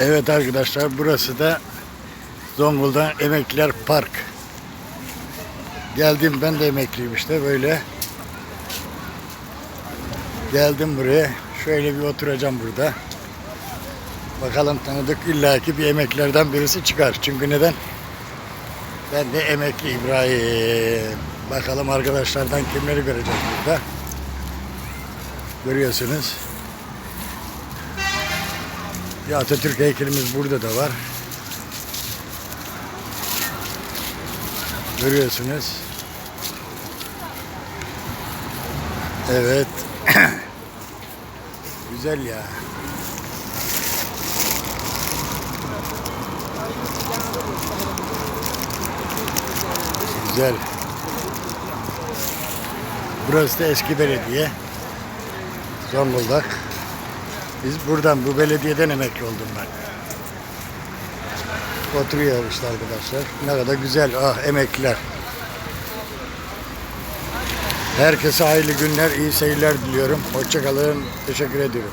Evet arkadaşlar burası da Zonguldak Emekliler Park. Geldim ben de emekliyim işte böyle. Geldim buraya. Şöyle bir oturacağım burada. Bakalım tanıdık illaki bir emeklilerden birisi çıkar. Çünkü neden? Ben de emekli İbrahim. Bakalım arkadaşlardan kimleri göreceğiz burada. Görüyorsunuz. Bir Atatürk heykelimiz burada da var. Görüyorsunuz. Evet. Güzel ya. Güzel. Burası da eski belediye. Zonguldak. Biz buradan bu belediyeden emekli oldum ben. Oturuyor işte arkadaşlar. Ne kadar güzel. Ah emekliler. Herkese hayırlı günler, iyi seyirler diliyorum. Hoşçakalın. Teşekkür ediyorum.